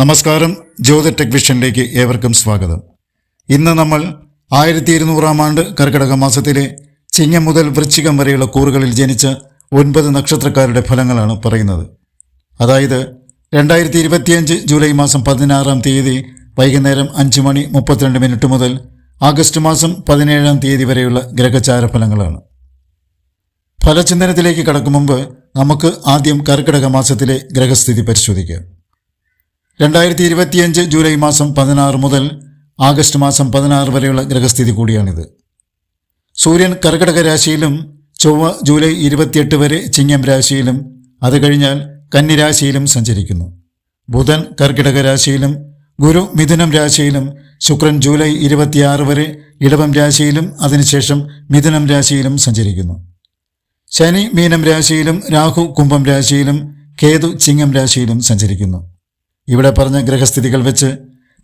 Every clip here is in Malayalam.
നമസ്കാരം. ജ്യോതി ടെക് വിഷനിലേക്ക് ഏവർക്കും സ്വാഗതം. ഇന്ന് നമ്മൾ ആയിരത്തി ഇരുന്നൂറാം ആണ്ട് കർക്കിടക മാസത്തിലെ ചിങ്ങം മുതൽ വൃശ്ചികം വരെയുള്ള കൂറുകളിൽ ജനിച്ച ഒൻപത് നക്ഷത്രക്കാരുടെ ഫലങ്ങളാണ് പറയുന്നത്. അതായത് രണ്ടായിരത്തി ഇരുപത്തിയഞ്ച് ജൂലൈ മാസം പതിനാറാം തീയതി വൈകുന്നേരം അഞ്ച് മണി മുപ്പത്തിരണ്ട് മിനിറ്റ് മുതൽ ആഗസ്റ്റ് മാസം പതിനേഴാം തീയതി വരെയുള്ള ഗ്രഹചാര ഫലങ്ങളാണ്. ഫലചിന്തനത്തിലേക്ക് കടക്കും മുമ്പ് നമുക്ക് ആദ്യം കർക്കിടക മാസത്തിലെ ഗ്രഹസ്ഥിതി പരിശോധിക്കാം. രണ്ടായിരത്തി ഇരുപത്തിയഞ്ച് ജൂലൈ മാസം പതിനാറ് മുതൽ ആഗസ്റ്റ് മാസം പതിനാറ് വരെയുള്ള ഗ്രഹസ്ഥിതി കൂടിയാണിത്. സൂര്യൻ കർക്കിടക രാശിയിലും ചൊവ്വ ജൂലൈ ഇരുപത്തിയെട്ട് വരെ ചിങ്ങം രാശിയിലും അത് കഴിഞ്ഞാൽ കന്നിരാശിയിലും സഞ്ചരിക്കുന്നു. ബുധൻ കർക്കിടക രാശിയിലും ഗുരു മിഥുനം രാശിയിലും ശുക്രൻ ജൂലൈ ഇരുപത്തിയാറ് വരെ ഇടവം രാശിയിലും അതിനുശേഷം മിഥുനം രാശിയിലും സഞ്ചരിക്കുന്നു. ശനി മീനം രാശിയിലും രാഹു കുംഭം രാശിയിലും കേതു ചിങ്ങം രാശിയിലും സഞ്ചരിക്കുന്നു. ഇവിടെ പറഞ്ഞ ഗ്രഹസ്ഥിതികൾ വെച്ച്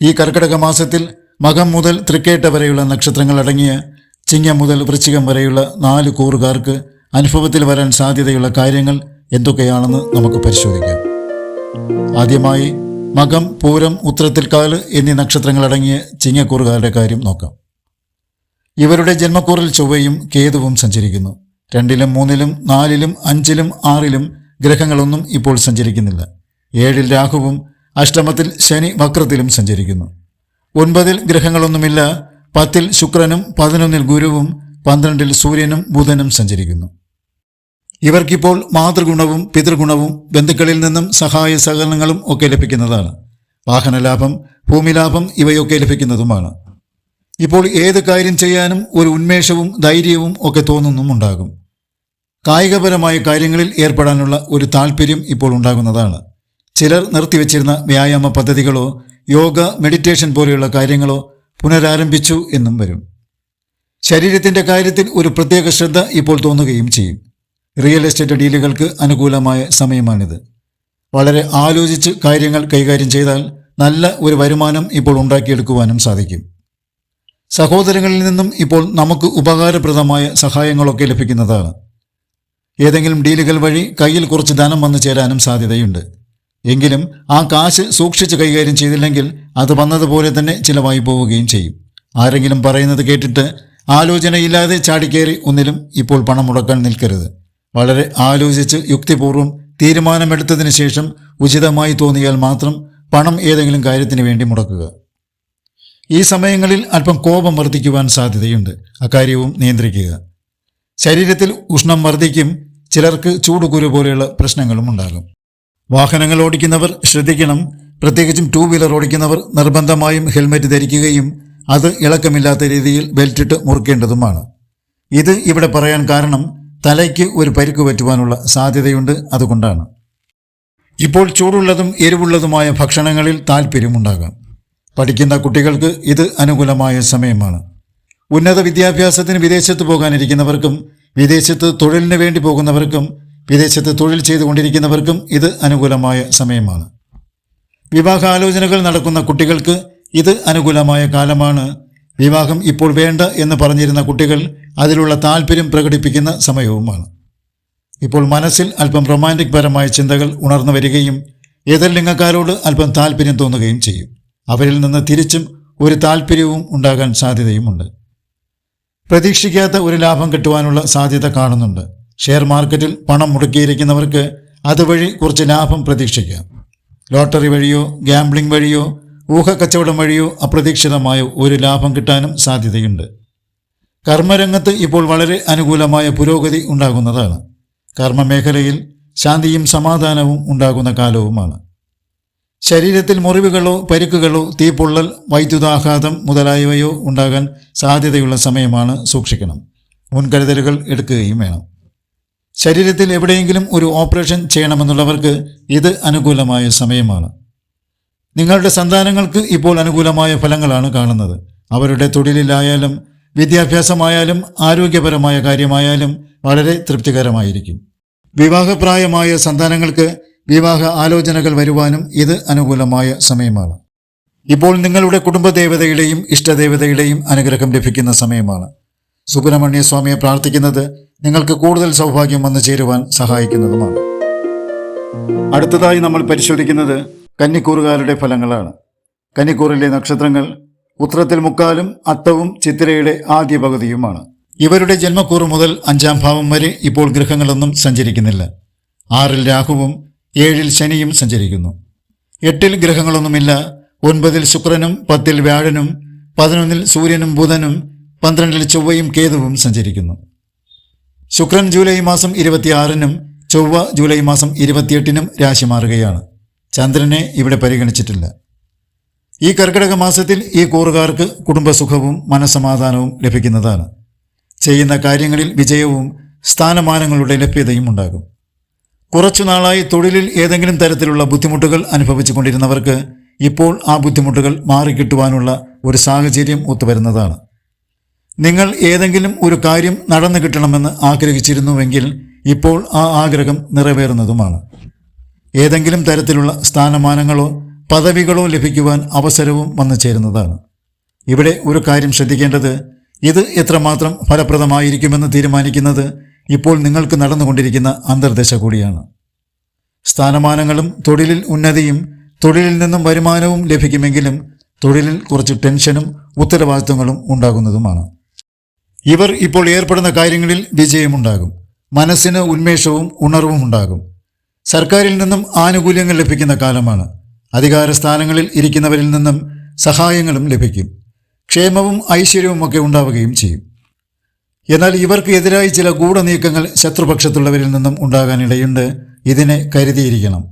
ഈ കർക്കിടക മാസത്തിൽ മകം മുതൽ തൃക്കേട്ട വരെയുള്ള നക്ഷത്രങ്ങൾ അടങ്ങിയ ചിങ്ങം മുതൽ വൃശ്ചികം വരെയുള്ള നാല് കൂറുകാർക്ക് അനുഭവത്തിൽ വരാൻ സാധ്യതയുള്ള കാര്യങ്ങൾ എന്തൊക്കെയാണെന്ന് നമുക്ക് പരിശോധിക്കാം. ആദ്യമായി മകം പൂരം ഉത്രത്തിൽക്കാൽ എന്നീ നക്ഷത്രങ്ങൾ അടങ്ങിയ ചിങ്ങക്കൂറുകാരുടെ കാര്യം നോക്കാം. ഇവരുടെ ജന്മക്കൂറിൽ ചൊവ്വയും കേതുവും സഞ്ചരിക്കുന്നു. രണ്ടിലും മൂന്നിലും നാലിലും അഞ്ചിലും ആറിലും ഗ്രഹങ്ങളൊന്നും ഇപ്പോൾ സഞ്ചരിക്കുന്നില്ല. ഏഴിൽ രാഹുവും അഷ്ടമത്തിൽ ശനി വക്രത്തിലും സഞ്ചരിക്കുന്നു. ഒൻപതിൽ ഗ്രഹങ്ങളൊന്നുമില്ല പത്തിൽ ശുക്രനും പതിനൊന്നിൽ ഗുരുവും പന്ത്രണ്ടിൽ സൂര്യനും ബുധനും സഞ്ചരിക്കുന്നു. ഇവർക്കിപ്പോൾ മാതൃഗുണവും പിതൃഗുണവും ബന്ധുക്കളിൽ നിന്നും സഹായ സഹകരണങ്ങളും ഒക്കെ ലഭിക്കുന്നതാണ്. വാഹനലാഭം ഭൂമിലാഭം ഇവയൊക്കെ ലഭിക്കുന്നതുമാണ്. ഇപ്പോൾ ഏത് കാര്യം ചെയ്യാനും ഒരു ഉന്മേഷവും ധൈര്യവും ഒക്കെ തോന്നുന്നുമുണ്ടാകും. കായികപരമായ കാര്യങ്ങളിൽ ഏർപ്പെടാനുള്ള ഒരു താല്പര്യം ഇപ്പോൾ ഉണ്ടാകുന്നതാണ്. ചിലർ നിർത്തിവെച്ചിരുന്ന വ്യായാമ പദ്ധതികളോ യോഗ മെഡിറ്റേഷൻ പോലെയുള്ള കാര്യങ്ങളോ പുനരാരംഭിച്ചു എന്നും വരും. ശരീരത്തിന്റെ കാര്യത്തിൽ ഒരു പ്രത്യേക ശ്രദ്ധ ഇപ്പോൾ തോന്നുകയും ചെയ്യും. റിയൽ എസ്റ്റേറ്റ് ഡീലുകൾക്ക് അനുകൂലമായ സമയമാണിത്. വളരെ ആലോചിച്ച് കാര്യങ്ങൾ കൈകാര്യം ചെയ്താൽ നല്ല ഒരു വരുമാനം ഇപ്പോൾ ഉണ്ടാക്കിയെടുക്കുവാനും സാധിക്കും. സഹോദരങ്ങളിൽ നിന്നും ഇപ്പോൾ നമുക്ക് ഉപകാരപ്രദമായ സഹായങ്ങളൊക്കെ ലഭിക്കുന്നതാണ്. ഏതെങ്കിലും ഡീലുകൾ വഴി കയ്യിൽ കുറച്ച് ധനം വന്നു ചേരാനും സാധ്യതയുണ്ട്. എങ്കിലും ആ കാശ് സൂക്ഷിച്ച് കൈകാര്യം ചെയ്തില്ലെങ്കിൽ അത് വന്നതുപോലെ തന്നെ ചിലവായി പോവുകയും ചെയ്യും. ആരെങ്കിലും പറയുന്നത് കേട്ടിട്ട് ആലോചനയില്ലാതെ ചാടിക്കേറി ഒന്നിലും ഇപ്പോൾ പണം മുടക്കാൻ നിൽക്കരുത്. വളരെ ആലോചിച്ച് യുക്തിപൂർവം തീരുമാനമെടുത്തതിന് ശേഷം ഉചിതമായി തോന്നിയാൽ മാത്രം പണം ഏതെങ്കിലും കാര്യത്തിന് വേണ്ടി മുടക്കുക. ഈ സമയങ്ങളിൽ അല്പം കോപം വർദ്ധിക്കുവാൻ സാധ്യതയുണ്ട്. അക്കാര്യവും നിയന്ത്രിക്കുക. ശരീരത്തിൽ ഉഷ്ണം വർദ്ധിക്കും ചിലർക്ക് ചൂടുകുരു പോലെയുള്ള പ്രശ്നങ്ങളും ഉണ്ടാകും. വാഹനങ്ങൾ ഓടിക്കുന്നവർ ശ്രദ്ധിക്കണം. പ്രത്യേകിച്ചും ടൂ വീലർ ഓടിക്കുന്നവർ നിർബന്ധമായും ഹെൽമെറ്റ് ധരിക്കുകയും അത് ഇളക്കമില്ലാത്ത രീതിയിൽ ബെൽറ്റിട്ട് മുറുക്കേണ്ടതുമാണ്. ഇത് ഇവിടെ പറയാൻ കാരണം തലയ്ക്ക് ഒരു പരിക്ക് പറ്റുവാനുള്ള സാധ്യതയുണ്ട് അതുകൊണ്ടാണ്. ഇപ്പോൾ ചൂടുള്ളതും എരിവുള്ളതുമായ ഭക്ഷണങ്ങളിൽ താല്പര്യമുണ്ടാകാം പഠിക്കുന്ന കുട്ടികൾക്ക് ഇത് അനുകൂലമായ സമയമാണ്. ഉന്നത വിദ്യാഭ്യാസത്തിന് വിദേശത്ത് പോകാനിരിക്കുന്നവർക്കും വിദേശത്ത് തൊഴിലിന് വേണ്ടി പോകുന്നവർക്കും വിദേശത്ത് തൊഴിൽ ചെയ്തുകൊണ്ടിരിക്കുന്നവർക്കും ഇത് അനുകൂലമായ സമയമാണ്. വിവാഹാലോചനകൾ നടക്കുന്ന കുട്ടികൾക്ക് ഇത് അനുകൂലമായ കാലമാണ്. വിവാഹം ഇപ്പോൾ വേണ്ട എന്ന് പറഞ്ഞിരുന്ന കുട്ടികൾ അതിലുള്ള താല്പര്യം പ്രകടിപ്പിക്കുന്ന സമയവുമാണ്. ഇപ്പോൾ മനസ്സിൽ അല്പം റൊമാന്റിക് പരമായ ചിന്തകൾ ഉണർന്നു വരികയും എതിർലിംഗക്കാരോട് അല്പം താല്പര്യം തോന്നുകയും ചെയ്യും. അവരിൽ നിന്ന് തിരിച്ചും ഒരു താല്പര്യവും ഉണ്ടാകാൻ സാധ്യതയുമുണ്ട്. പ്രതീക്ഷിക്കാത്ത ഒരു ലാഭം കിട്ടുവാനുള്ള സാധ്യത കാണുന്നുണ്ട്. ഷെയർ മാർക്കറ്റിൽ പണം മുടക്കിയിരിക്കുന്നവർക്ക് അതുവഴി കുറച്ച് ലാഭം പ്രതീക്ഷിക്കാം. ലോട്ടറി വഴിയോ ഗാംബ്ലിംഗ് വഴിയോ ഊഹക്കച്ചവടം വഴിയോ അപ്രതീക്ഷിതമായ ഒരു ലാഭം കിട്ടാനും സാധ്യതയുണ്ട്. കർമ്മരംഗത്ത് ഇപ്പോൾ വളരെ അനുകൂലമായ പുരോഗതി ഉണ്ടാകുന്നതാണ്. കർമ്മമേഖലയിൽ ശാന്തിയും സമാധാനവും ഉണ്ടാകുന്ന കാലവുമാണ്. ശരീരത്തിൽ മുറിവുകളോ പരിക്കുകളോ തീപ്പൊള്ളൽ വൈദ്യുതാഘാതം മുതലായവയോ ഉണ്ടാകാൻ സാധ്യതയുള്ള സമയമാണ് സൂക്ഷിക്കണം. മുൻകരുതലുകൾ എടുക്കുകയും വേണം. ശരീരത്തിൽ എവിടെയെങ്കിലും ഒരു ഓപ്പറേഷൻ ചെയ്യണമെന്നുള്ളവർക്ക് ഇത് അനുകൂലമായ സമയമാണ്. നിങ്ങളുടെ സന്താനങ്ങൾക്ക് ഇപ്പോൾ അനുകൂലമായ ഫലങ്ങളാണ് കാണുന്നത്. അവരുടെ തൊഴിലിലായാലും വിദ്യാഭ്യാസമായാലും ആരോഗ്യപരമായ കാര്യമായാലും വളരെ തൃപ്തികരമായിരിക്കും. വിവാഹപ്രായമായ സന്താനങ്ങൾക്ക് വിവാഹ ആലോചനകൾ വരുവാനും ഇത് അനുകൂലമായ സമയമാണ്. ഇപ്പോൾ നിങ്ങളുടെ കുടുംബദേവതയുടെയും ഇഷ്ടദേവതയുടെയും അനുഗ്രഹം ലഭിക്കുന്ന സമയമാണ്. സുബ്രഹ്മണ്യ സ്വാമിയെ പ്രാർത്ഥിക്കുന്നത് നിങ്ങൾക്ക് കൂടുതൽ സൗഭാഗ്യം വന്നു ചേരുവാൻ സഹായിക്കുന്നതുമാണ്. അടുത്തതായി നമ്മൾ പരിശോധിക്കുന്നത് കന്നിക്കൂറുകാരുടെ ഫലങ്ങളാണ്. കന്നിക്കൂറിലെ നക്ഷത്രങ്ങൾ ഉത്രത്തിൽ മുക്കാലും അത്തവും ചിത്തിരയുടെ ആദ്യ പകുതിയുമാണ്. ഇവരുടെ ജന്മക്കൂറ് മുതൽ അഞ്ചാം ഭാവം വരെ ഇപ്പോൾ ഗ്രഹങ്ങളൊന്നും സഞ്ചരിക്കുന്നില്ല. ആറിൽ രാഹുവും ഏഴിൽ ശനിയും സഞ്ചരിക്കുന്നു. എട്ടിൽ ഗ്രഹങ്ങളൊന്നുമില്ല ഒൻപതിൽ ശുക്രനും പത്തിൽ വ്യാഴനും പതിനൊന്നിൽ സൂര്യനും ബുധനും പന്ത്രണ്ടിൽ ചൊവ്വയും കേതുവും സഞ്ചരിക്കുന്നു. ശുക്രൻ ജൂലൈ മാസം ഇരുപത്തിയാറിനും ചൊവ്വ ജൂലൈ മാസം ഇരുപത്തിയെട്ടിനും രാശി മാറുകയാണ്. ചന്ദ്രനെ ഇവിടെ പരിഗണിച്ചിട്ടില്ല. ഈ കർക്കിടക മാസത്തിൽ ഈ കൂറുകാർക്ക് കുടുംബസുഖവും മനസമാധാനവും ലഭിക്കുന്നതാണ്. ചെയ്യുന്ന കാര്യങ്ങളിൽ വിജയവും സ്ഥാനമാനങ്ങളുടെ ലഭ്യതയും ഉണ്ടാകും. കുറച്ചു നാളായി തൊഴിലിൽ ഏതെങ്കിലും തരത്തിലുള്ള ബുദ്ധിമുട്ടുകൾ അനുഭവിച്ചു കൊണ്ടിരുന്നവർക്ക് ഇപ്പോൾ ആ ബുദ്ധിമുട്ടുകൾ മാറിക്കിട്ടുവാനുള്ള ഒരു സാഹചര്യം ഒത്തുവരുന്നതാണ്. നിങ്ങൾ ഏതെങ്കിലും ഒരു കാര്യം നടന്നു കിട്ടണമെന്ന് ആഗ്രഹിച്ചിരുന്നുവെങ്കിൽ ഇപ്പോൾ ആ ആഗ്രഹം നിറവേറുന്നതുമാണ്. ഏതെങ്കിലും തരത്തിലുള്ള സ്ഥാനമാനങ്ങളോ പദവികളോ ലഭിക്കുവാൻ അവസരവും വന്നു ചേരുന്നതാണ്. ഇവിടെ ഒരു കാര്യം ശ്രദ്ധിക്കേണ്ടത് ഇത് എത്രമാത്രം ഫലപ്രദമായിരിക്കുമെന്ന് തീരുമാനിക്കുന്നത് ഇപ്പോൾ നിങ്ങൾക്ക് നടന്നുകൊണ്ടിരിക്കുന്ന അന്തർദശ കൂടിയാണ്. സ്ഥാനമാനങ്ങളും തൊഴിലിൽ ഉന്നതിയും തൊഴിലിൽ നിന്നും വരുമാനവും ലഭിക്കുമെങ്കിലും തൊഴിലിൽ കുറച്ച് ടെൻഷനും ഉത്തരവാദിത്തങ്ങളും ഉണ്ടാകുന്നതുമാണ്. ഇവർ ഇപ്പോൾ ഏർപ്പെടുന്ന കാര്യങ്ങളിൽ വിജയമുണ്ടാകും. മനസ്സിന് ഉന്മേഷവും ഉണർവും ഉണ്ടാകും. സർക്കാരിൽ നിന്നും ആനുകൂല്യങ്ങൾ ലഭിക്കുന്ന കാലമാണ്. അധികാര സ്ഥാനങ്ങളിൽ ഇരിക്കുന്നവരിൽ നിന്നും സഹായങ്ങളും ലഭിക്കും. ക്ഷേമവും ഐശ്വര്യവും ഒക്കെ ഉണ്ടാവുകയും ചെയ്യും. എന്നാൽ ഇവർക്ക് എതിരായി ചില ഗൂഢനീക്കങ്ങൾ ശത്രുപക്ഷത്തുള്ളവരിൽ നിന്നും ഉണ്ടാകാനിടയുണ്ട്. ഇതിനെ കരുതിയിരിക്കണം.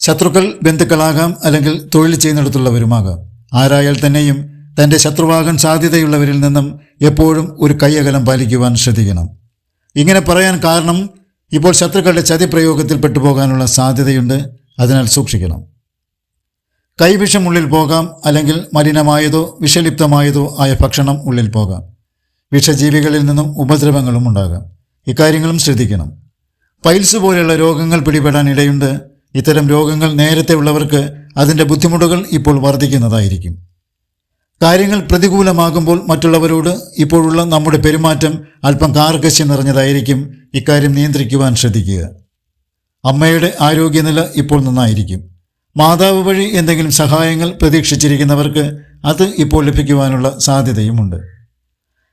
ശത്രുക്കൾ ബന്ധുക്കളാകാം അല്ലെങ്കിൽ തൊഴിൽ ചെയ്യുന്നിടത്തുള്ളവരുമാകാം. ആരായാൽ തന്നെയും തന്റെ ശത്രുവാകാൻ സാധ്യതയുള്ളവരിൽ നിന്നും എപ്പോഴും ഒരു കയ്യകലം പാലിക്കുവാൻ ശ്രദ്ധിക്കണം. ഇങ്ങനെ പറയാൻ കാരണം ഇപ്പോൾ ശത്രുക്കളുടെ ചതിപ്രയോഗത്തിൽ പെട്ടുപോകാനുള്ള സാധ്യതയുണ്ട്. അതിനാൽ സൂക്ഷിക്കണം. കൈവിഷം ഉള്ളിൽ പോകാം അല്ലെങ്കിൽ മലിനമായതോ വിഷലിപ്തമായതോ ആയ ഭക്ഷണം ഉള്ളിൽ പോകാം. വിഷജീവികളിൽ നിന്നും ഉപദ്രവങ്ങളും ഉണ്ടാകാം. ഇക്കാര്യങ്ങളും ശ്രദ്ധിക്കണം. പൈൽസ് പോലെയുള്ള രോഗങ്ങൾ പിടിപെടാൻ ഇടയുണ്ട്. ഇത്തരം രോഗങ്ങൾ നേരത്തെ ഉള്ളവർക്ക് അതിന്റെ ബുദ്ധിമുട്ടുകൾ ഇപ്പോൾ വർദ്ധിക്കുന്നതായിരിക്കും. കാര്യങ്ങൾ പ്രതികൂലമാകുമ്പോൾ മറ്റുള്ളവരോട് ഇപ്പോഴുള്ള നമ്മുടെ പെരുമാറ്റം അല്പം കാർക്കശ്യം നിറഞ്ഞതായിരിക്കും. ഇക്കാര്യം നിയന്ത്രിക്കുവാൻ ശ്രദ്ധിക്കുക. അമ്മയുടെ ആരോഗ്യനില ഇപ്പോൾ നന്നായിരിക്കും. മാതാവ് വഴി എന്തെങ്കിലും സഹായങ്ങൾ പ്രതീക്ഷിച്ചിരിക്കുന്നവർക്ക് അത് ഇപ്പോൾ ലഭിക്കുവാനുള്ള സാധ്യതയുമുണ്ട്.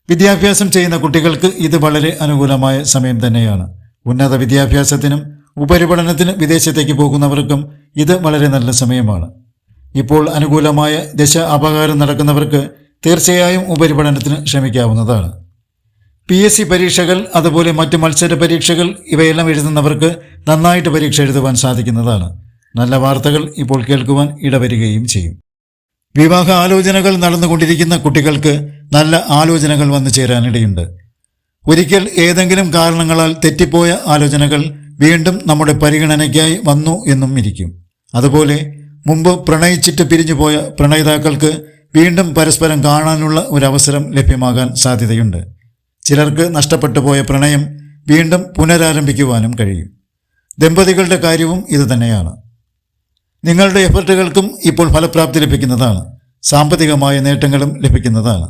വിദ്യാഭ്യാസം ചെയ്യുന്ന കുട്ടികൾക്ക് ഇത് വളരെ അനുകൂലമായ സമയം തന്നെയാണ്. ഉന്നത വിദ്യാഭ്യാസത്തിനും ഉപരിപഠനത്തിന് വിദേശത്തേക്ക് പോകുന്നവർക്കും ഇത് വളരെ നല്ല സമയമാണ്. ഇപ്പോൾ അനുകൂലമായ ദശ അപകാരം നടക്കുന്നവർക്ക് തീർച്ചയായും ഉപരിപഠനത്തിന് ശ്രമിക്കാവുന്നതാണ്. പി എസ് സി പരീക്ഷകൾ അതുപോലെ മറ്റ് മത്സര പരീക്ഷകൾ ഇവയെല്ലാം എഴുതുന്നവർക്ക് നന്നായിട്ട് പരീക്ഷ എഴുതുവാൻ സാധിക്കുന്നതാണ്. നല്ല വാർത്തകൾ ഇപ്പോൾ കേൾക്കുവാൻ ഇടവരികയും ചെയ്യും. വിവാഹ ആലോചനകൾ നടന്നുകൊണ്ടിരിക്കുന്ന കുട്ടികൾക്ക് നല്ല ആലോചനകൾ വന്നു ചേരാനിടയുണ്ട്. ഒരിക്കൽ ഏതെങ്കിലും കാരണങ്ങളാൽ തെറ്റിപ്പോയ ആലോചനകൾ വീണ്ടും നമ്മുടെ പരിഗണനയ്ക്കായി വന്നു എന്നും ഇരിക്കും. അതുപോലെ മുമ്പ് പ്രണയിച്ചിട്ട് പിരിഞ്ഞുപോയ പ്രണയിതാക്കൾക്ക് വീണ്ടും പരസ്പരം കാണാനുള്ള ഒരു അവസരം ലഭ്യമാകാൻ സാധ്യതയുണ്ട്. ചിലർക്ക് നഷ്ടപ്പെട്ടു പോയ പ്രണയം വീണ്ടും പുനരാരംഭിക്കുവാനും കഴിയും. ദമ്പതികളുടെ കാര്യവും ഇതുതന്നെയാണ് നിങ്ങളുടെ എഫർട്ടുകൾക്കും ഇപ്പോൾ ഫലപ്രാപ്തി ലഭിക്കുന്നതാണ്. സാമ്പത്തികമായ നേട്ടങ്ങളും ലഭിക്കുന്നതാണ്.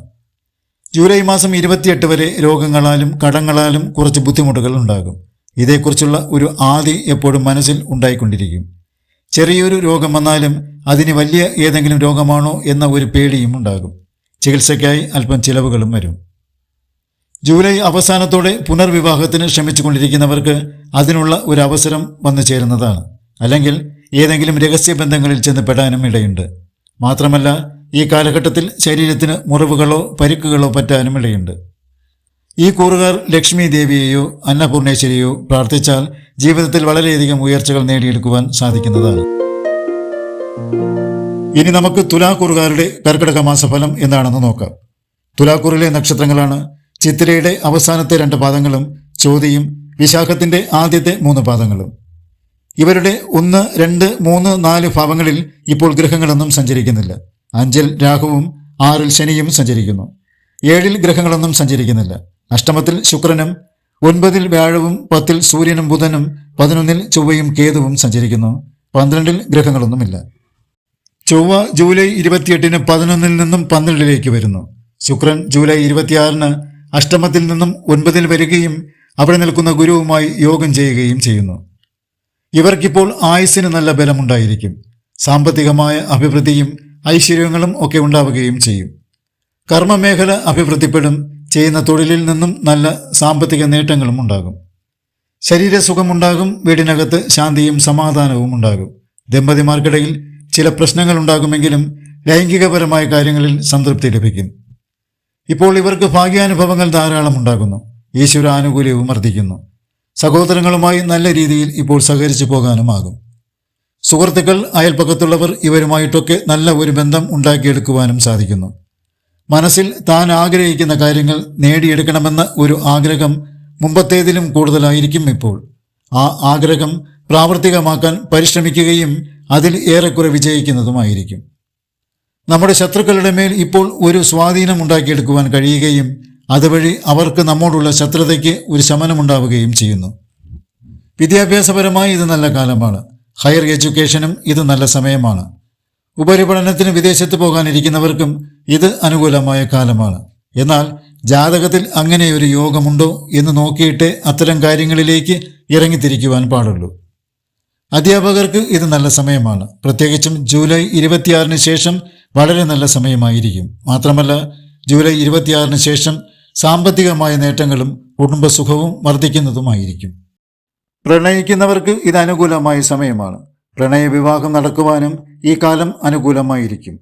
ജൂലൈ മാസം ഇരുപത്തിയെട്ട് വരെ രോഗങ്ങളാലും കടങ്ങളാലും കുറച്ച് ബുദ്ധിമുട്ടുകൾ ഉണ്ടാകും. ഇതേക്കുറിച്ചുള്ള ഒരു ആദി എപ്പോഴും മനസ്സിൽ ഉണ്ടായിക്കൊണ്ടിരിക്കും. ചെറിയൊരു രോഗം വന്നാലും അതിന് വലിയ ഏതെങ്കിലും രോഗമാണോ എന്ന ഒരു പേടിയും ഉണ്ടാകും. ചികിത്സയ്ക്കായി അല്പം ചിലവുകളും വരും. ജൂലൈ അവസാനത്തോടെ പുനർവിവാഹത്തിന് ശ്രമിച്ചുകൊണ്ടിരിക്കുന്നവർക്ക് അതിനുള്ള ഒരു അവസരം വന്നു ചേരുന്നതാണ്. അല്ലെങ്കിൽ ഏതെങ്കിലും രഹസ്യബന്ധങ്ങളിൽ ചെന്ന് പെടാനും ഇടയുണ്ട്. മാത്രമല്ല ഈ കാലഘട്ടത്തിൽ ശരീരത്തിന് മുറിവുകളോ പരിക്കുകളോ പറ്റാനും ഇടയുണ്ട്. ഈ കൂറുകാർ ലക്ഷ്മി ദേവിയെയോ അന്നപൂർണേശ്വരിയോ പ്രാർത്ഥിച്ചാൽ ജീവിതത്തിൽ വളരെയധികം ഉയർച്ചകൾ നേടിയെടുക്കുവാൻ സാധിക്കുന്നതാണ്. ഇനി നമുക്ക് തുലാക്കൂറുകാരുടെ കർക്കിടക മാസഫലം എന്താണെന്ന് നോക്കാം. തുലാക്കൂറിലെ നക്ഷത്രങ്ങളാണ് ചിത്തിരയുടെ അവസാനത്തെ രണ്ട് പാദങ്ങളും ചോതിയും വിശാഖത്തിന്റെ ആദ്യത്തെ മൂന്ന് പാദങ്ങളും. ഇവരുടെ ഒന്ന് രണ്ട് മൂന്ന് നാല് ഭാവങ്ങളിൽ ഇപ്പോൾ ഗ്രഹങ്ങളൊന്നും സഞ്ചരിക്കുന്നില്ല. അഞ്ചിൽ രാഹുവും ആറിൽ ശനിയും സഞ്ചരിക്കുന്നു. ഏഴിൽ ഗ്രഹങ്ങളൊന്നും സഞ്ചരിക്കുന്നില്ല. അഷ്ടമത്തിൽ ശുക്രനും ഒൻപതിൽ വ്യാഴവും പത്തിൽ സൂര്യനും ബുധനും പതിനൊന്നിൽ ചൊവ്വയും കേതുവും സഞ്ചരിക്കുന്നു. പന്ത്രണ്ടിൽ ഗ്രഹങ്ങളൊന്നുമില്ല. ചൊവ്വ ജൂലൈ ഇരുപത്തിയെട്ടിന് പതിനൊന്നിൽ നിന്നും പന്ത്രണ്ടിലേക്ക് വരുന്നു. ശുക്രൻ ജൂലൈ ഇരുപത്തിയാറിന് അഷ്ടമത്തിൽ നിന്നും ഒൻപതിൽ വരികയും അവിടെ നിൽക്കുന്ന ഗുരുവുമായി യോഗം ചെയ്യുകയും ചെയ്യുന്നു. ഇവർക്കിപ്പോൾ ആയുസ്സിന് നല്ല ബലമുണ്ടായിരിക്കും. സാമ്പത്തികമായ അഭിവൃദ്ധിയും ഐശ്വര്യങ്ങളും ഒക്കെ ഉണ്ടാവുകയും ചെയ്യും. കർമ്മമേഖല അഭിവൃദ്ധിപ്പെടും. ചെയ്യുന്ന തൊഴിലിൽ നിന്നും നല്ല സാമ്പത്തിക നേട്ടങ്ങളും ഉണ്ടാകും. ശരീരസുഖമുണ്ടാകും വീടിനകത്ത് ശാന്തിയും സമാധാനവും ഉണ്ടാകും. ദമ്പതിമാർക്കിടയിൽ ചില പ്രശ്നങ്ങൾ ഉണ്ടാകുമെങ്കിലും ലൈംഗികപരമായ കാര്യങ്ങളിൽ സംതൃപ്തി ലഭിക്കും. ഇപ്പോൾ ഇവർക്ക് ഭാഗ്യാനുഭവങ്ങൾ ധാരാളം ഉണ്ടാകുന്നു. ഈശ്വര ആനുകൂല്യവും വർദ്ധിക്കുന്നു. സഹോദരങ്ങളുമായി നല്ല രീതിയിൽ ഇപ്പോൾ സഹകരിച്ചു പോകാനുമാകും. സുഹൃത്തുക്കൾ അയൽപ്പക്കത്തുള്ളവർ ഇവരുമായിട്ടൊക്കെ നല്ല ഒരു ബന്ധം ഉണ്ടാക്കിയെടുക്കുവാനും സാധിക്കുന്നു. മനസ്സിൽ താൻ ആഗ്രഹിക്കുന്ന കാര്യങ്ങൾ നേടിയെടുക്കണമെന്ന ഒരു ആഗ്രഹം മുമ്പത്തേതിലും കൂടുതലായിരിക്കും ഇപ്പോൾ. ആ ആഗ്രഹം പ്രാവർത്തികമാക്കാൻ പരിശ്രമിക്കുകയും അതിൽ ഏറെക്കുറെ വിജയിക്കുന്നതുമായിരിക്കും. നമ്മുടെ ശത്രുക്കളുടെ മേൽ ഇപ്പോൾ ഒരു സ്വാധീനം ഉണ്ടാക്കിയെടുക്കുവാൻ കഴിയുകയും അതുവഴി അവർക്ക് നമ്മോടുള്ള ശത്രുതയ്ക്ക് ഒരു ശമനമുണ്ടാവുകയും ചെയ്യുന്നു. വിദ്യാഭ്യാസപരമായി ഇത് നല്ല കാലമാണ്. ഹയർ എഡ്യൂക്കേഷനും ഇത് നല്ല സമയമാണ്. ഉപരിപഠനത്തിന് വിദേശത്ത് പോകാനിരിക്കുന്നവർക്കും ഇത് അനുകൂലമായ കാലമാണ്. എന്നാൽ ജാതകത്തിൽ അങ്ങനെ ഒരു യോഗമുണ്ടോ എന്ന് നോക്കിയിട്ടേ അത്തരം കാര്യങ്ങളിലേക്ക് ഇറങ്ങിത്തിരിക്കുവാൻ പാടുള്ളൂ. അധ്യാപകർക്ക് ഇത് നല്ല സമയമാണ്. പ്രത്യേകിച്ചും ജൂലൈ ഇരുപത്തിയാറിന് ശേഷം വളരെ നല്ല സമയമായിരിക്കും. മാത്രമല്ല ജൂലൈ ഇരുപത്തിയാറിന് ശേഷം സാമ്പത്തികമായ നേട്ടങ്ങളും കുടുംബസുഖവും വർദ്ധിക്കുന്നതുമായിരിക്കും. പ്രണയിക്കുന്നവർക്ക് ഇത് അനുകൂലമായ സമയമാണ്. പ്രണയ വിവാഹം നടക്കുവാനും ഈ കാലം അനുകൂലമായിരിക്കും.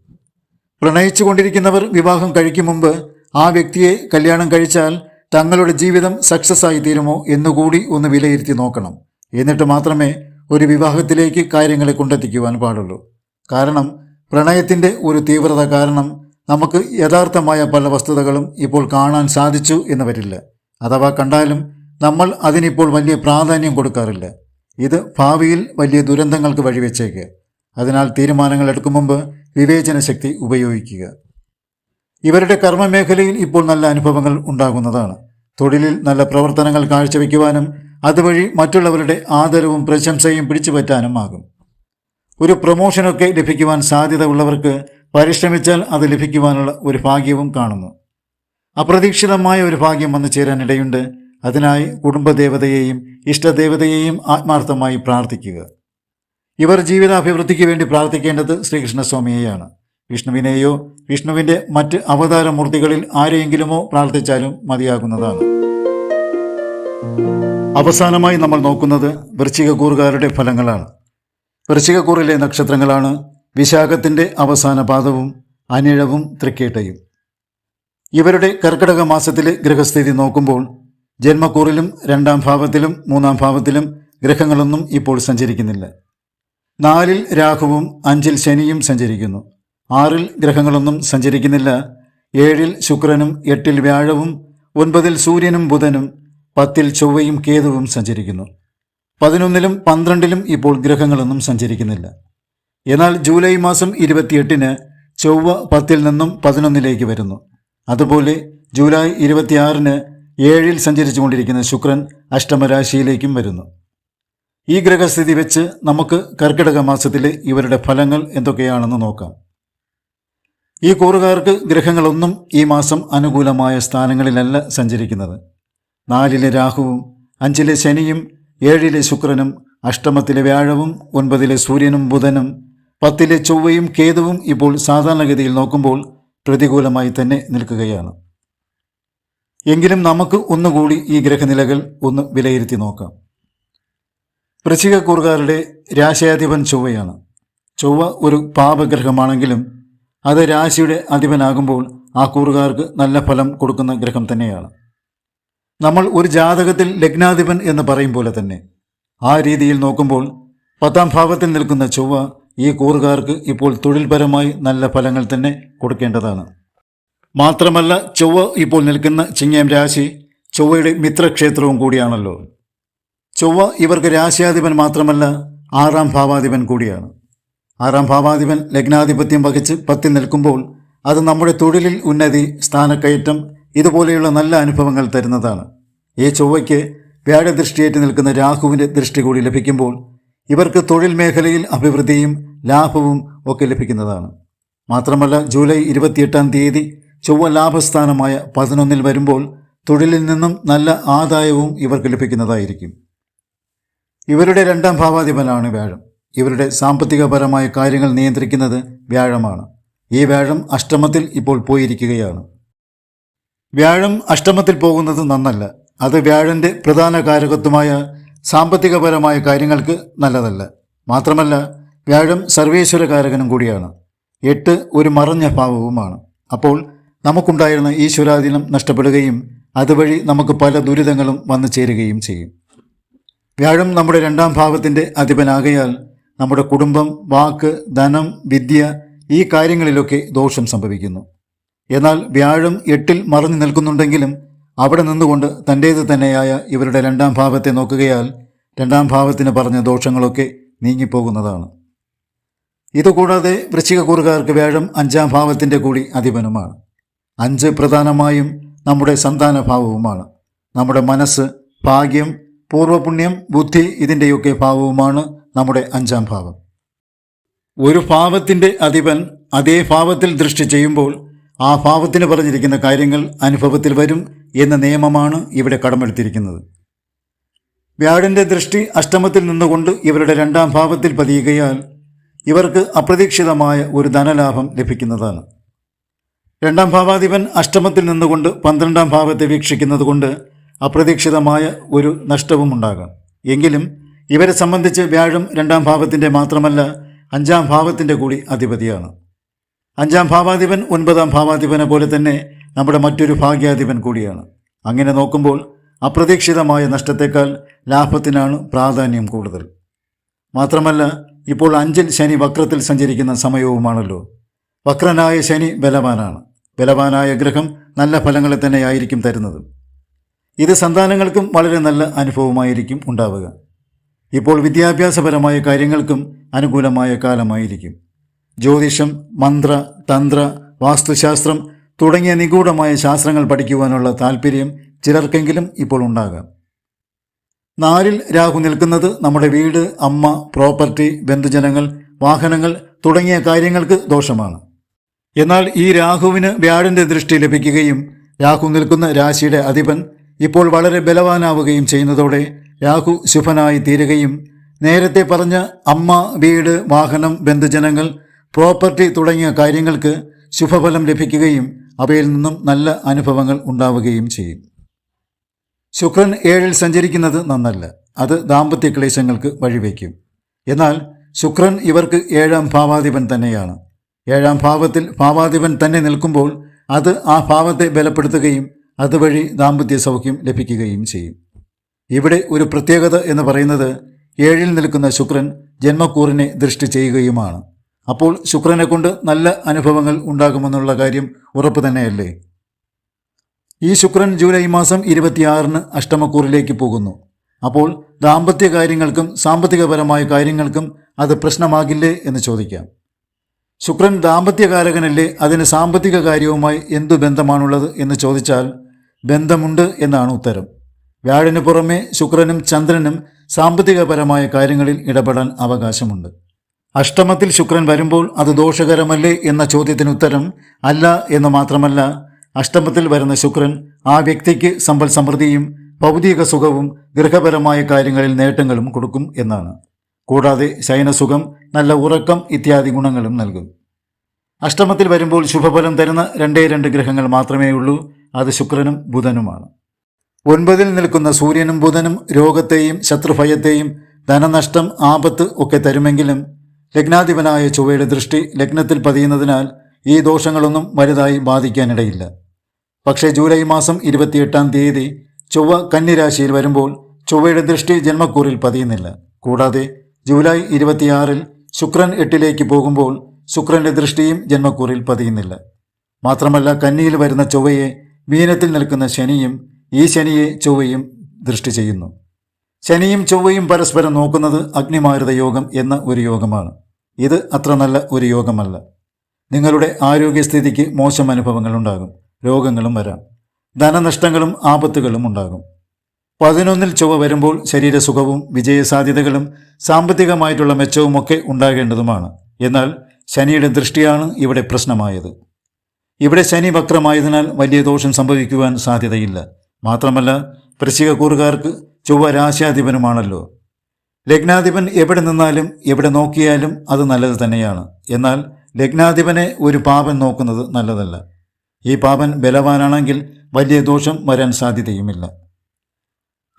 പ്രണയിച്ചു കൊണ്ടിരിക്കുന്നവർ വിവാഹം കഴിക്കും മുമ്പ് ആ വ്യക്തിയെ കല്യാണം കഴിച്ചാൽ തങ്ങളുടെ ജീവിതം സക്സസ് ആയി തീരുമോ എന്നുകൂടി ഒന്ന് വിലയിരുത്തി നോക്കണം. എന്നിട്ട് മാത്രമേ ഒരു വിവാഹത്തിലേക്ക് കാര്യങ്ങളെ കൊണ്ടെത്തിക്കുവാൻ പാടുള്ളൂ. കാരണം പ്രണയത്തിന്റെ ഒരു തീവ്രത കാരണം നമുക്ക് യഥാർത്ഥമായ പല വസ്തുതകളും ഇപ്പോൾ കാണാൻ സാധിച്ചു എന്ന് വരില്ല. അഥവാ കണ്ടാലും നമ്മൾ അതിനിപ്പോൾ വലിയ പ്രാധാന്യം കൊടുക്കാറില്ല. ഇത് ഭാവിയിൽ വലിയ ദുരന്തങ്ങൾക്ക് വഴിവെച്ചേക്ക്. അതിനാൽ തീരുമാനങ്ങൾ എടുക്കും മുമ്പ് വിവേചന ശക്തി ഉപയോഗിക്കുക. ഇവരുടെ കർമ്മമേഖലയിൽ ഇപ്പോൾ നല്ല അനുഭവങ്ങൾ ഉണ്ടാകുന്നതാണ്. തൊഴിലിൽ നല്ല പ്രവർത്തനങ്ങൾ കാഴ്ചവെക്കുവാനും അതുവഴി മറ്റുള്ളവരുടെ ആദരവും പ്രശംസയും പിടിച്ചുപറ്റാനും ആകും. ഒരു പ്രൊമോഷനൊക്കെ ലഭിക്കുവാൻ സാധ്യത ഉള്ളവർക്ക് പരിശ്രമിച്ചാൽ അത് ലഭിക്കുവാനുള്ള ഒരു ഭാഗ്യവും കാണുന്നു. അപ്രതീക്ഷിതമായ ഒരു ഭാഗ്യം വന്നു ചേരാനിടയുണ്ട്. അതിനായി കുടുംബദേവതയെയും ഇഷ്ടദേവതയെയും ആത്മാർത്ഥമായി പ്രാർത്ഥിക്കുക. ഇവർ ജീവിതാഭിവൃദ്ധിക്ക് വേണ്ടി പ്രാർത്ഥിക്കേണ്ടത് ശ്രീകൃഷ്ണസ്വാമിയെയാണ്. വിഷ്ണുവിനെയോ വിഷ്ണുവിന്റെ മറ്റ് അവതാരമൂർത്തികളിൽ ആരെയെങ്കിലുമോ പ്രാർത്ഥിച്ചാലും മതിയാകുന്നതാണ്. അവസാനമായി നമ്മൾ നോക്കുന്നത് വൃശ്ചികക്കൂറുകാരുടെ ഫലങ്ങളാണ്. വൃശ്ചികക്കൂറിലെ നക്ഷത്രങ്ങളാണ് വിശാഖത്തിന്റെ അവസാന പാദവും അനിഴവും തൃക്കേട്ടയും. ഇവരുടെ കർക്കിടക മാസത്തിലെ ഗ്രഹസ്ഥിതി നോക്കുമ്പോൾ ജന്മക്കൂറിലും രണ്ടാം ഭാവത്തിലും മൂന്നാം ഭാവത്തിലും ഗ്രഹങ്ങളൊന്നും ഇപ്പോൾ സഞ്ചരിക്കുന്നില്ല. നാലിൽ രാഹുവും അഞ്ചിൽ ശനിയും സഞ്ചരിക്കുന്നു. ആറിൽ ഗ്രഹങ്ങളൊന്നും സഞ്ചരിക്കുന്നില്ല. ഏഴിൽ ശുക്രനും എട്ടിൽ വ്യാഴവും ഒൻപതിൽ സൂര്യനും ബുധനും പത്തിൽ ചൊവ്വയും കേതുവും സഞ്ചരിക്കുന്നു. പതിനൊന്നിലും പന്ത്രണ്ടിലും ഇപ്പോൾ ഗ്രഹങ്ങളൊന്നും സഞ്ചരിക്കുന്നില്ല. എന്നാൽ ജൂലൈ മാസം ഇരുപത്തിയെട്ടിന് ചൊവ്വ പത്തിൽ നിന്നും പതിനൊന്നിലേക്ക് വരുന്നു. അതുപോലെ ജൂലൈ ഇരുപത്തിയാറിന് ഏഴിൽ സഞ്ചരിച്ചുകൊണ്ടിരിക്കുന്ന ശുക്രൻ അഷ്ടമരാശിയിലേക്കും വരുന്നു. ഈ ഗ്രഹസ്ഥിതി വെച്ച് നമുക്ക് കർക്കിടക മാസത്തിലെ ഇവരുടെ ഫലങ്ങൾ എന്തൊക്കെയാണെന്ന് നോക്കാം. ഈ കൂറുകാർക്ക് ഗ്രഹങ്ങളൊന്നും ഈ മാസം അനുകൂലമായ സ്ഥാനങ്ങളിലല്ല സഞ്ചരിക്കുന്നത്. നാലിലെ രാഹുവും അഞ്ചിലെ ശനിയും ഏഴിലെ ശുക്രനും അഷ്ടമത്തിലെ വ്യാഴവും ഒൻപതിലെ സൂര്യനും ബുധനും പത്തിലെ ചൊവ്വയും കേതുവും ഇപ്പോൾ സാധാരണഗതിയിൽ നോക്കുമ്പോൾ പ്രതികൂലമായി തന്നെ നിൽക്കുകയാണ്. എങ്കിലും നമുക്ക് ഒന്നുകൂടി ഈ ഗ്രഹനിലകൾ ഒന്ന് വിലയിരുത്തി നോക്കാം. വൃശ്ചികക്കൂറുകാരുടെ രാശയാധിപൻ ചൊവ്വയാണ്. ചൊവ്വ ഒരു പാപഗ്രഹമാണെങ്കിലും അത് രാശിയുടെ അധിപനാകുമ്പോൾ ആ കൂറുകാർക്ക് നല്ല ഫലം കൊടുക്കുന്ന ഗ്രഹം തന്നെയാണ്. നമ്മൾ ഒരു ജാതകത്തിൽ ലഗ്നാധിപൻ എന്ന് പറയും പോലെ തന്നെ ആ രീതിയിൽ നോക്കുമ്പോൾ പത്താം ഭാവത്തിൽ നിൽക്കുന്ന ചൊവ്വ ഈ കൂറുകാർക്ക് ഇപ്പോൾ തൊഴിൽപരമായി നല്ല ഫലങ്ങൾ തന്നെ കൊടുക്കേണ്ടതാണ്. മാത്രമല്ല ചൊവ്വ ഇപ്പോൾ നിൽക്കുന്ന ചിങ്ങം രാശി ചൊവ്വയുടെ മിത്രക്ഷേത്രവും കൂടിയാണല്ലോ. ചൊവ്വ ഇവർക്ക് രാശിയാധിപൻ മാത്രമല്ല ആറാം ഭാവാധിപൻ കൂടിയാണ്. ആറാം ഭാവാധിപൻ ലഗ്നാധിപത്യം വഹിച്ച് പത്തിൽ നിൽക്കുമ്പോൾ അത് നമ്മുടെ തൊഴിലിൽ ഉന്നതി സ്ഥാനക്കയറ്റം ഇതുപോലെയുള്ള നല്ല അനുഭവങ്ങൾ തരുന്നതാണ്. ഈ ചൊവ്വയ്ക്ക് വ്യാഴദൃഷ്ടിയേറ്റ് നിൽക്കുന്ന രാഹുവിന്റെ ദൃഷ്ടി കൂടി ലഭിക്കുമ്പോൾ ഇവർക്ക് തൊഴിൽ മേഖലയിൽ അഭിവൃദ്ധിയും ലാഭവും ഒക്കെ ലഭിക്കുന്നതാണ്. മാത്രമല്ല ജൂലൈ ഇരുപത്തിയെട്ടാം തീയതി ചൊവ്വ ലാഭസ്ഥാനമായ പതിനൊന്നിൽ വരുമ്പോൾ തൊഴിലിൽ നിന്നും നല്ല ആദായവും ഇവർക്ക് ലഭിക്കുന്നതായിരിക്കും. ഇവരുടെ രണ്ടാം ഭാവാധിപനാണ് വ്യാഴം. ഇവരുടെ സാമ്പത്തികപരമായ കാര്യങ്ങൾ നിയന്ത്രിക്കുന്നത് വ്യാഴമാണ്. ഈ വ്യാഴം അഷ്ടമത്തിൽ ഇപ്പോൾ പോയിരിക്കുകയാണ്. വ്യാഴം അഷ്ടമത്തിൽ പോകുന്നത് നന്നല്ല. അത് വ്യാഴന്റെ പ്രധാന കാരകത്വമായ സാമ്പത്തികപരമായ കാര്യങ്ങൾക്ക് നല്ലതല്ല. മാത്രമല്ല വ്യാഴം സർവേശ്വര കാരകനും കൂടിയാണ്. എട്ട് ഒരു മറഞ്ഞ ഭാവവുമാണ്. അപ്പോൾ നമുക്കുണ്ടായിരുന്ന ഈശ്വരാധീനം നഷ്ടപ്പെടുകയും അതുവഴി നമുക്ക് പല ദുരിതങ്ങളും വന്നു ചേരുകയും ചെയ്യും. വ്യാഴം നമ്മുടെ രണ്ടാം ഭാവത്തിന്റെ അധിപനാകയാൽ നമ്മുടെ കുടുംബം വാക്ക് ധനം വിദ്യ ഈ കാര്യങ്ങളിലൊക്കെ ദോഷം സംഭവിക്കുന്നു. എന്നാൽ വ്യാഴം എട്ടിൽ മറഞ്ഞു നിൽക്കുന്നുണ്ടെങ്കിലും അവിടെ നിന്നുകൊണ്ട് തന്റേത് തന്നെയായ ഇവരുടെ രണ്ടാം ഭാവത്തെ നോക്കുകയാൽ രണ്ടാം ഭാവത്തിന് പറഞ്ഞ ദോഷങ്ങളൊക്കെ നീങ്ങിപ്പോകുന്നതാണ്. ഇതുകൂടാതെ വൃശ്ചിക കൂറുകാർക്ക് വ്യാഴം അഞ്ചാം ഭാവത്തിന്റെ കൂടി അധിപനുമാണ്. അഞ്ച് പ്രധാനമായും നമ്മുടെ സന്താനഭാവവുമാണ്. നമ്മുടെ മനസ്സ് ഭാഗ്യം പൂർവപുണ്യം ബുദ്ധി ഇതിന്റെയൊക്കെ ഭാവവുമാണ് നമ്മുടെ അഞ്ചാം ഭാവം. ഒരു ഭാവത്തിന്റെ അധിപൻ അതേ ഭാവത്തിൽ ദൃഷ്ടി ചെയ്യുമ്പോൾ ആ ഭാവത്തിന് പറഞ്ഞിരിക്കുന്ന കാര്യങ്ങൾ അനുഭവത്തിൽ വരും എന്ന നിയമമാണ് ഇവിടെ കടമെടുത്തിരിക്കുന്നത്. വ്യാഴന്റെ ദൃഷ്ടി അഷ്ടമത്തിൽ നിന്നുകൊണ്ട് ഇവരുടെ രണ്ടാം ഭാവത്തിൽ പതിയുകയാൽ ഇവർക്ക് അപ്രതീക്ഷിതമായ ഒരു ധനലാഭം ലഭിക്കുന്നതാണ്. രണ്ടാം ഭാവാധിപൻ അഷ്ടമത്തിൽ നിന്നുകൊണ്ട് പന്ത്രണ്ടാം ഭാവത്തെ വീക്ഷിക്കുന്നത് കൊണ്ട് അപ്രതീക്ഷിതമായ ഒരു നഷ്ടവും ഉണ്ടാകാം. എങ്കിലും ഇവരെ സംബന്ധിച്ച് വ്യാഴം രണ്ടാം ഭാവത്തിന്റെ മാത്രമല്ല അഞ്ചാം ഭാവത്തിന്റെ കൂടി അധിപതിയാണ്. അഞ്ചാം ഭാവാധിപൻ ഒൻപതാം ഭാവാധിപനെ പോലെ തന്നെ നമ്മുടെ മറ്റൊരു ഭാഗ്യാധിപൻ കൂടിയാണ്. അങ്ങനെ നോക്കുമ്പോൾ അപ്രതീക്ഷിതമായ നഷ്ടത്തേക്കാൾ ലാഭത്തിനാണ് പ്രാധാന്യം കൂടുതൽ. മാത്രമല്ല ഇപ്പോൾ അഞ്ചിൽ ശനി വക്രത്തിൽ സഞ്ചരിക്കുന്ന സമയവുമാണല്ലോ. വക്രനായ ശനി ബലവാനാണ്. ബലവാനായ ഗ്രഹം നല്ല ഫലങ്ങളെ തന്നെയായിരിക്കും തരുന്നത്. ഇത് സന്താനങ്ങൾക്കും വളരെ നല്ല അനുഭവമായിരിക്കും ഉണ്ടാവുക. ഇപ്പോൾ വിദ്യാഭ്യാസപരമായ കാര്യങ്ങൾക്കും അനുകൂലമായ കാലമായിരിക്കും. ജ്യോതിഷം മന്ത്ര തന്ത്ര വാസ്തുശാസ്ത്രം തുടങ്ങിയ നിഗൂഢമായ ശാസ്ത്രങ്ങൾ പഠിക്കുവാനുള്ള താല്പര്യം ചിലർക്കെങ്കിലും ഇപ്പോൾ ഉണ്ടാകാം. നാലിൽ രാഹു നിൽക്കുന്നത് നമ്മുടെ വീട് അമ്മ പ്രോപ്പർട്ടി ബന്ധുജനങ്ങൾ വാഹനങ്ങൾ തുടങ്ങിയ കാര്യങ്ങൾക്ക് ദോഷമാണ്. എന്നാൽ ഈ രാഹുവിന് വ്യാഴന്റെ ദൃഷ്ടി ലഭിക്കുകയും രാഹു നിൽക്കുന്ന രാശിയുടെ അധിപൻ ഇപ്പോൾ വളരെ ബലവാനാവുകയും ചെയ്യുന്നതോടെ രാഹു ശുഭനായി തീരുകയും നേരത്തെ പറഞ്ഞ അമ്മ വീട് വാഹനം ബന്ധുജനങ്ങൾ പ്രോപ്പർട്ടി തുടങ്ങിയ കാര്യങ്ങൾക്ക് ശുഭഫലം ലഭിക്കുകയും അവയിൽ നിന്നും നല്ല അനുഭവങ്ങൾ ഉണ്ടാവുകയും ചെയ്യും. ശുക്രൻ ഏഴിൽ സഞ്ചരിക്കുന്നത് നന്നല്ല. അത് ദാമ്പത്യ ക്ലേശങ്ങൾക്ക് വഴിവെക്കും. എന്നാൽ ശുക്രൻ ഇവർക്ക് ഏഴാം ഭാവാധിപൻ തന്നെയാണ്. ഏഴാം ഭാവത്തിൽ ഭാവാധിപൻ തന്നെ നിൽക്കുമ്പോൾ അത് ആ ഭാവത്തെ ബലപ്പെടുത്തുകയും അതുവഴി ദാമ്പത്യ സൗഖ്യം ലഭിക്കുകയും ചെയ്യും. ഇവിടെ ഒരു പ്രത്യേകത എന്ന് പറയുന്നത് ഏഴിൽ നിൽക്കുന്ന ശുക്രൻ ജന്മക്കൂറിനെ ദൃഷ്ടി ചെയ്യുകയുമാണ്. അപ്പോൾ ശുക്രനെ കൊണ്ട് നല്ല അനുഭവങ്ങൾ ഉണ്ടാകുമെന്നുള്ള കാര്യം ഉറപ്പ് തന്നെയല്ലേ? ഈ ശുക്രൻ ജൂലൈ മാസം ഇരുപത്തിയാറിന് അഷ്ടമക്കൂറിലേക്ക് പോകുന്നു. അപ്പോൾ ദാമ്പത്യ കാര്യങ്ങൾക്കും സാമ്പത്തികപരമായ കാര്യങ്ങൾക്കും അത് പ്രശ്നമാകില്ലേ എന്ന് ചോദിക്കാം. ശുക്രൻ ദാമ്പത്യകാരകനല്ലേ അതിന് സാമ്പത്തിക കാര്യവുമായി എന്തു ബന്ധമാണുള്ളത് എന്ന് ചോദിച്ചാൽ ബന്ധമുണ്ട് എന്നാണ് ഉത്തരം. വ്യാഴന് പുറമെ ശുക്രനും ചന്ദ്രനും സാമ്പത്തികപരമായ കാര്യങ്ങളിൽ ഇടപെടാൻ അവകാശമുണ്ട്. അഷ്ടമത്തിൽ ശുക്രൻ വരുമ്പോൾ അത് ദോഷകരമല്ലേ എന്ന ചോദ്യത്തിന് ഉത്തരം അല്ല എന്ന് മാത്രമല്ല അഷ്ടമത്തിൽ വരുന്ന ശുക്രൻ ആ വ്യക്തിക്ക് സമ്പൽ സമൃദ്ധിയും ഭൗതിക സുഖവും ഗൃഹപരമായ കാര്യങ്ങളിൽ നേട്ടങ്ങളും കൊടുക്കും എന്നാണ്. കൂടാതെ ശയനസുഖം നല്ല ഉറക്കം ഇത്യാദി ഗുണങ്ങളും നൽകും. അഷ്ടമത്തിൽ വരുമ്പോൾ ശുഭഫലം തരുന്ന രണ്ടേ രണ്ട് ഗ്രഹങ്ങൾ മാത്രമേ ഉള്ളൂ അത് ശുക്രനും ബുധനുമാണ്. ഒൻപതിൽ നിൽക്കുന്ന സൂര്യനും ബുധനും രോഗത്തെയും ശത്രുഭയത്തെയും ധനനഷ്ടം ആപത്ത് ഒക്കെ തരുമെങ്കിലും ലഗ്നാധിപനായ ചൊവ്വയുടെ ദൃഷ്ടി ലഗ്നത്തിൽ പതിയുന്നതിനാൽ ഈ ദോഷങ്ങളൊന്നും വലുതായി ബാധിക്കാനിടയില്ല. പക്ഷേ ജൂലൈ മാസം ഇരുപത്തിയെട്ടാം തീയതി ചൊവ്വ കന്നിരാശിയിൽ വരുമ്പോൾ ചൊവ്വയുടെ ദൃഷ്ടി ജന്മക്കൂറിൽ പതിയുന്നില്ല. കൂടാതെ ജൂലൈ ഇരുപത്തിയാറിൽ ശുക്രൻ എട്ടിലേക്ക് പോകുമ്പോൾ ശുക്രന്റെ ദൃഷ്ടിയും ജന്മക്കൂറിൽ പതിയുന്നില്ല. മാത്രമല്ല കന്നിയിൽ വരുന്ന ചൊവ്വയെ വീനത്തിൽ നിൽക്കുന്ന ശനിയും ഈ ശനിയെ ചൊവ്വയും ദൃഷ്ടി ചെയ്യുന്നു. ശനിയും ചൊവ്വയും പരസ്പരം നോക്കുന്നത് അഗ്നിമാരുത യോഗം എന്ന ഒരു യോഗമാണ്. ഇത് അത്ര നല്ല ഒരു യോഗമല്ല. നിങ്ങളുടെ ആരോഗ്യസ്ഥിതിക്ക് മോശം അനുഭവങ്ങൾ ഉണ്ടാകും. രോഗങ്ങളും വരാം. ധനനഷ്ടങ്ങളും ആപത്തുകളും ഉണ്ടാകും. പതിനൊന്നിൽ ചൊവ്വ വരുമ്പോൾ ശരീരസുഖവും വിജയസാധ്യതകളും സാമ്പത്തികമായിട്ടുള്ള മെച്ചവുമൊക്കെ ഉണ്ടാകേണ്ടതുമാണ്. എന്നാൽ ശനിയുടെ ദൃഷ്ടിയാണ് ഇവിടെ പ്രശ്നമായത്. ഇവിടെ ശനി വക്രമായതിനാൽ വലിയ ദോഷം സംഭവിക്കുവാൻ സാധ്യതയില്ല. മാത്രമല്ല വൃശ്ചികക്കൂറുകാർക്ക് ചൊവ്വ രാശാധിപനുമാണല്ലോ ലഗ്നാധിപൻ എവിടെ നിന്നാലും എവിടെ നോക്കിയാലും അത് നല്ലത് തന്നെയാണ്. എന്നാൽ ലഗ്നാധിപനെ ഒരു പാപൻ നോക്കുന്നത് നല്ലതല്ല. ഈ പാപൻ ബലവാനാണെങ്കിൽ വലിയ ദോഷം വരാൻ സാധ്യതയുമില്ല.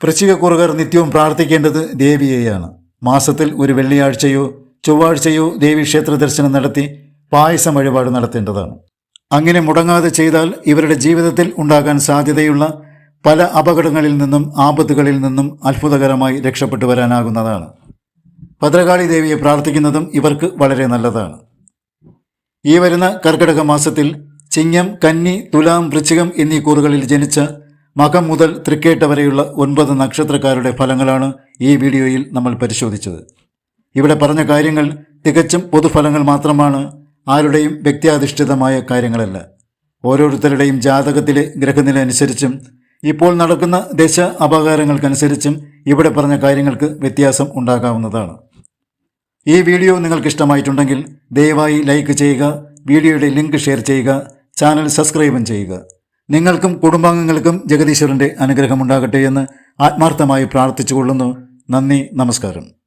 വൃശ്ചികക്കുറുകർ നിത്യവും പ്രാർത്ഥിക്കേണ്ടത് ദേവിയെയാണ്. മാസത്തിൽ ഒരു വെള്ളിയാഴ്ചയോ ചൊവ്വാഴ്ചയോ ദേവി ക്ഷേത്ര ദർശനം നടത്തി പായസം വഴിപാട് നടത്തേണ്ടതാണ്. അങ്ങനെ മുടങ്ങാതെ ചെയ്താൽ ഇവരുടെ ജീവിതത്തിൽ ഉണ്ടാകാൻ സാധ്യതയുള്ള പല അപകടങ്ങളിൽ നിന്നും ആപത്തുകളിൽ നിന്നും അത്ഭുതകരമായി രക്ഷപ്പെട്ടു വരാനാകുന്നതാണ്. ഭദ്രകാളി ദേവിയെ പ്രാർത്ഥിക്കുന്നതും ഇവർക്ക് വളരെ നല്ലതാണ്. ഈ വരുന്ന കർക്കിടക മാസത്തിൽ ചിങ്ങം കന്നി തുലാം വൃശ്ചികം എന്നീ കൂറുകളിൽ ജനിച്ച മകം മുതൽ തൃക്കേട്ട വരെയുള്ള ഒൻപത് നക്ഷത്രക്കാരുടെ ഫലങ്ങളാണ് ഈ വീഡിയോയിൽ നമ്മൾ പരിശോധിച്ചത്. ഇവിടെ പറഞ്ഞ കാര്യങ്ങൾ തികച്ചും പൊതുഫലങ്ങൾ മാത്രമാണ് ആരുടെയും വ്യക്തിയാധിഷ്ഠിതമായ കാര്യങ്ങളല്ല. ഓരോരുത്തരുടെയും ജാതകത്തിലെ ഗ്രഹനില അനുസരിച്ചും ഇപ്പോൾ നടക്കുന്ന ദശ അപകാരങ്ങൾക്കനുസരിച്ചും ഇവിടെ പറഞ്ഞ കാര്യങ്ങൾക്ക് വ്യത്യാസം ഉണ്ടാകാവുന്നതാണ്. ഈ വീഡിയോ നിങ്ങൾക്കിഷ്ടമായിട്ടുണ്ടെങ്കിൽ ദയവായി ലൈക്ക് ചെയ്യുക വീഡിയോയുടെ ലിങ്ക് ഷെയർ ചെയ്യുക ചാനൽ സബ്സ്ക്രൈബും ചെയ്യുക. നിങ്ങൾക്കും കുടുംബാംഗങ്ങൾക്കും ജഗദീശ്വരന്റെ അനുഗ്രഹമുണ്ടാകട്ടെ എന്ന് ആത്മാർത്ഥമായി പ്രാർത്ഥിച്ചുകൊള്ളുന്നു. നന്ദി നമസ്കാരം.